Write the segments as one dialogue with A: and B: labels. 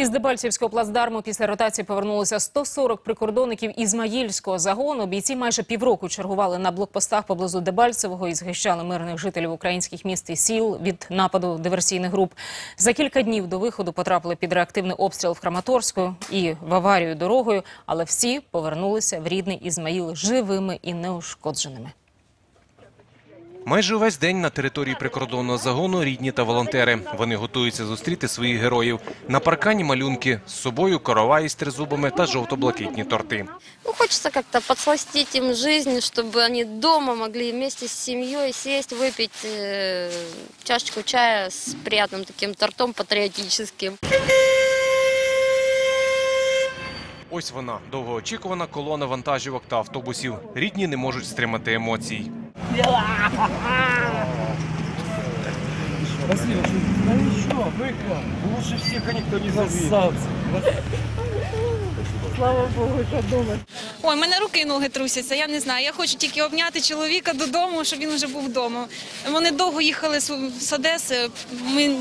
A: Із Дебальцівського плацдарму після ротації повернулося 140 прикордонників Ізмаїльського загону. Бійці майже півроку чергували на блокпостах поблизу Дебальцевого і захищали мирних жителів українських міст і сіл від нападу диверсійних груп. За кілька днів до виходу потрапили під реактивний обстріл в Краматорську і в аварію дорогою, але всі повернулися в рідний Ізмаїл живими і неушкодженими.
B: Майже увесь день на території прикордонного загону рідні та волонтери. Вони готуються зустріти своїх героїв. На паркані малюнки з собою корова із тризубами та жовто-блакитні торти.
C: Ну, хочется как-то подсластить им жизнь, чтобы они дома могли вместе с семьей сесть, выпить э, чашечку чая с приятным таким тортом патриотическим.
B: Ось вона довгоочікувана колона вантажівок та автобусів. Рідні не можуть стримати емоцій.
D: Спасибо. Да ничего, быка. Лучше всех а никто не забил.
E: Ой, мене руки і ноги трусяться, я не знаю. Я хочу тільки обняти чоловіка додому, щоб він вже був вдома. Вони довго їхали з Одеси. Ми...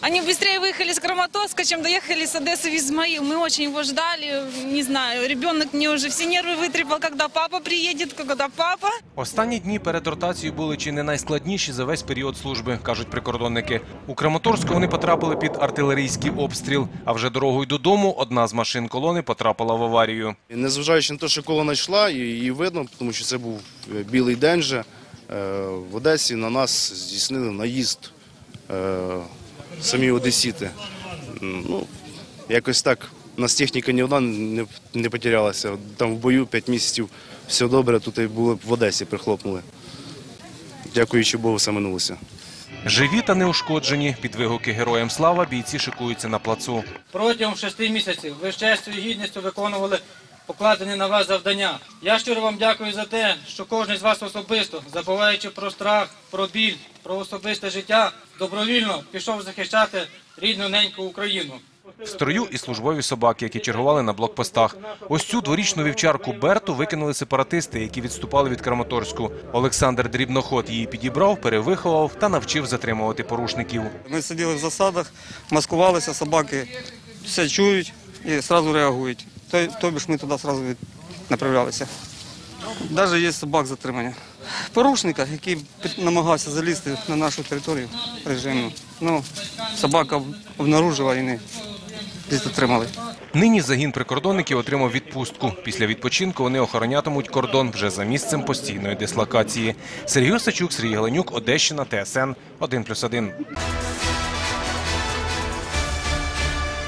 E: Они быстрее выехали с Краматорска, чем доехали с Одессы в Измаил. Мы очень его ждали, не знаю. Ребенок мне уже все нервы вытрепал, когда папа приедет, когда папа.
B: Останні дні перед ротацією були чи не найскладніші за весь період служби, кажуть прикордонники. У Краматорську вони потрапили під артилерійський обстріл. А вже дорогою додому одна з машин колони потрапила в аварію.
F: І Незважаючи на те, що колона йшла, і її видно, тому що це був е, білий день же. е, В Одесі на нас здійснили наїзд е, самі одесіти. Ну, якось так. У нас техніка ні одна не, не потерялася. Там в бою 5 місяців все добре, тут і були в Одесі, прихлопнули. Дякуючи Богу, все минулося.
B: Живі та неушкоджені під вигуки героям слава бійці шикуються на плацу.
G: Протягом шести місяців ви з честю і гідністю виконували покладені на вас завдання. Я щиро вам дякую за те, що кожен з вас особисто, забуваючи про страх, про біль, про особисте життя, добровільно пішов захищати рідну неньку Україну.
B: В строю і службові собаки, які чергували на блокпостах. Ось цю дворічну вівчарку Берту викинули сепаратисти, які відступали від Краматорську. Олександр Дрібноход її підібрав, перевиховав та навчив затримувати порушників.
H: Ми сиділи в засадах, маскувалися, собаки все чують і одразу реагують. То- Тобі ж ми туди одразу направлялися. Навіть є собак затримання. Порушника, який намагався залізти на нашу територію режимну. Ну, собака обнаружила і не затримали.
B: Нині загін прикордонників отримав відпустку. Після відпочинку вони охоронятимуть кордон вже за місцем постійної дислокації. Сергій Осачук, Сергій Галенюк, Одещина, ТСН 1+,1.